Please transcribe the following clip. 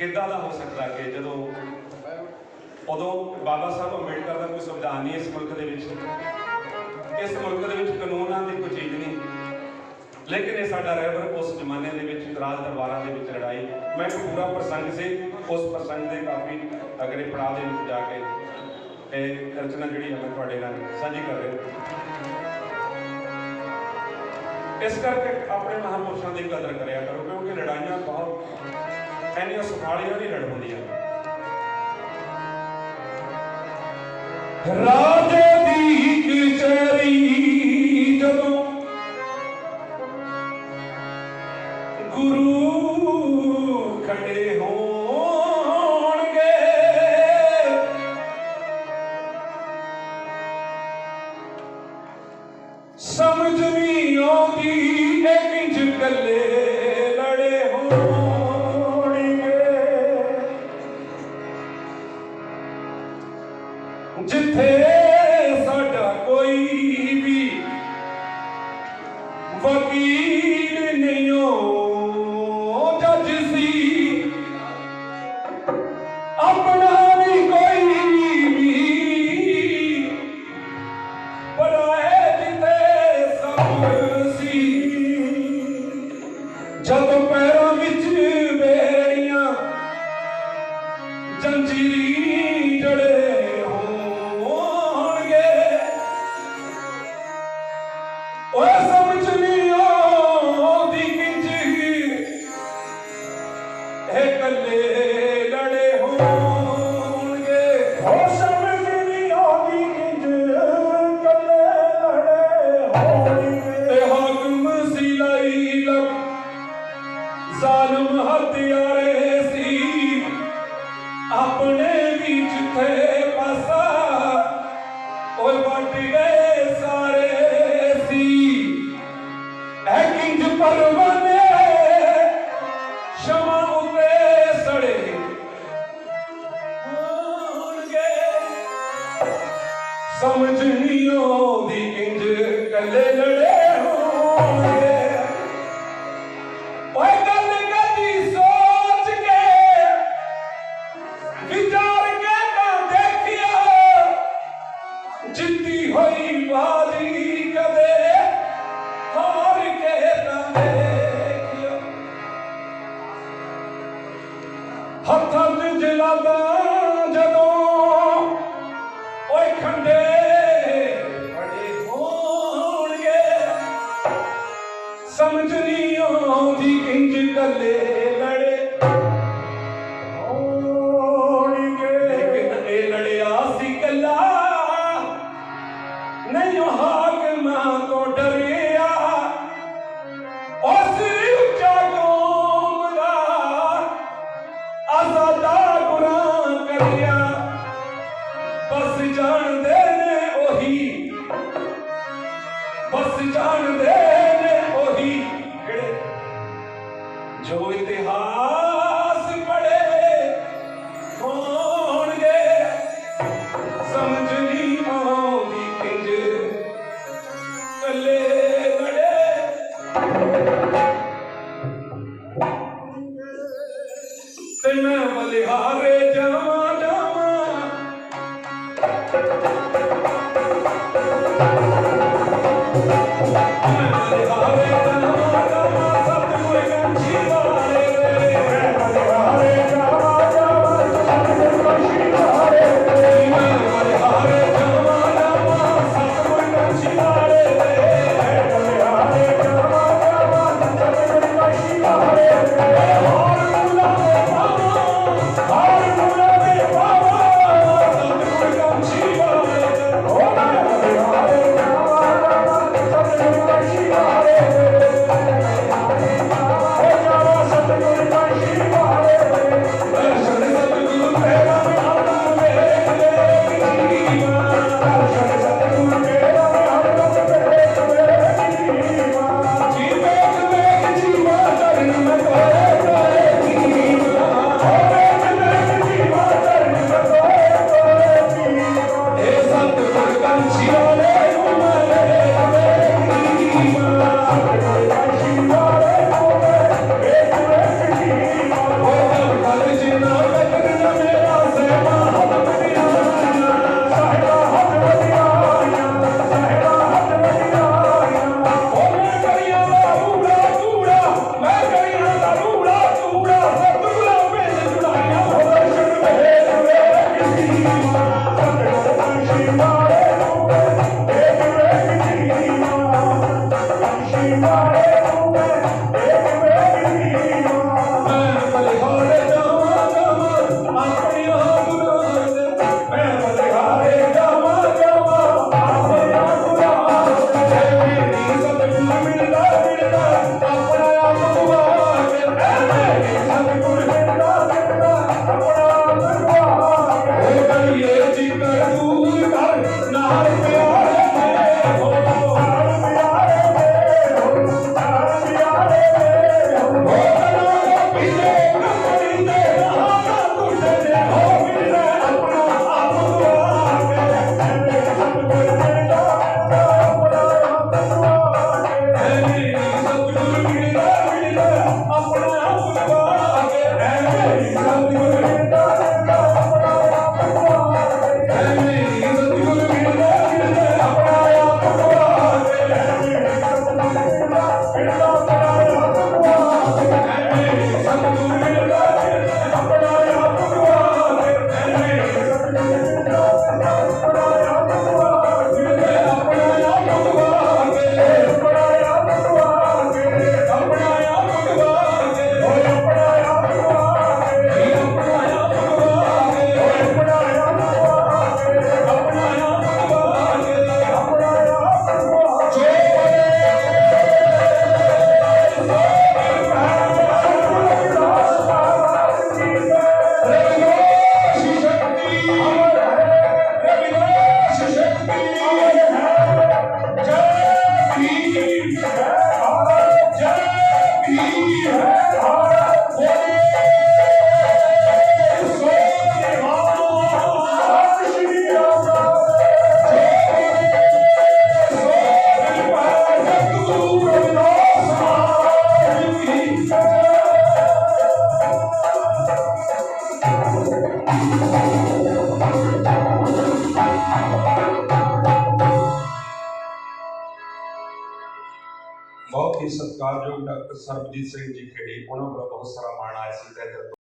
ਕਿੱਦਾਂ ਦਾ ਹੋ ਸਕਦਾ ਕਿ ਜਦੋਂ ਉਦੋਂ ਬਾਬਾ ਸਾਹਿਬ ਅੰਬੇਡਕਰ ਦਾ ਕੋਈ ਸੰਵਿਧਾਨ ਨਹੀਂ ਇਸ ਮੁਲਕ ਦੇ ਵਿੱਚ? ਇਸ ਮੁਲਕ ਦੇ ਵਿੱਚ ਕਾਨੂੰਨਾਂ ਦੀ ਕੋਈ ਚੀਜ਼ ਨਹੀਂ। ਲੇਕਿਨ ਇਹ ਸਾਡਾ ਰਹਿਬਰ ਉਸ ਜ਼ਮਾਨੇ ਦੇ ਵਿੱਚ, ਰਾਜ ਦਰਬਾਰਾਂ ਦੇ ਵਿੱਚ ਲੜਾਈ। ਮੈਂ ਇੱਕ ਪੂਰਾ ਪ੍ਰਸੰਗ ਸੀ, ਉਸ ਪ੍ਰਸੰਗ ਦੇ ਕਾਫੀ ਅਗਲੇ ਪੜਾਅ ਦੇ ਵਿੱਚ ਜਾ ਕੇ ਇਹ ਰਚਨਾ ਜਿਹੜੀ ਹੈ ਮੈਂ ਤੁਹਾਡੇ ਨਾਲ ਸਾਂਝੀ ਕਰ ਰਿਹਾ ਇਸ ਕਰਕੇ ਆਪਣੇ ਮਹਾਂਪੁਰਸ਼ਾਂ ਦੀ ਕਦਰ ਕਰਿਆ ਕਰੋ, ਕਿਉਂਕਿ ਲੜਾਈਆਂ ਬਹੁਤ ਐਨੀਆਂ ਸੁਖਾਲੀਆਂ ਨਹੀਂ ਲੜ ਹੁੰਦੀਆਂ ਰਾਜੇ ਦੀ ਕਚਹਿਰੀ ਜਦੋਂ ਗੁਰੂ ਖੜੇ ਹੋ ਜਦੋਂ ਪੈਰਾਂ ਵਿੱਚ ਬੇੜੀਆਂ ਜੰਜੀਰੀ ਜ਼ਾਲਮ ਸੀ ਆਪਣੇ ਵੀ ਜਿੱਥੇ ਪਾਸਾ। ਓਏ ਵੱਟ ਗਏ ਸਾਰੇ ਸੀ ਐ ਕਿੰਜ ਪਰਵਾਨੇ, ਸ਼ਮਾ ਉਤੇ ਸੜੇ। ਹੋਣਗੇ। ਸਮਝ ਸਮਝ ਨਹੀਂ ਆਉਂਦੀ ਕਿੰਜ ਕੱਲੇ ਮੈਂ ਬਹੁਤ ਹੀ ਸਤਿਕਾਰਯੋਗ ਡਾਕਟਰ ਸਰਬਜੀਤ ਸਿੰਘ ਜੀ ਖੇੜੀ, ਉਹਨਾਂ ਵੱਲੋਂ ਬਹੁਤ ਸਾਰਾ ਮਾਣ ਆਇਆ ਸੀ, ਤੇ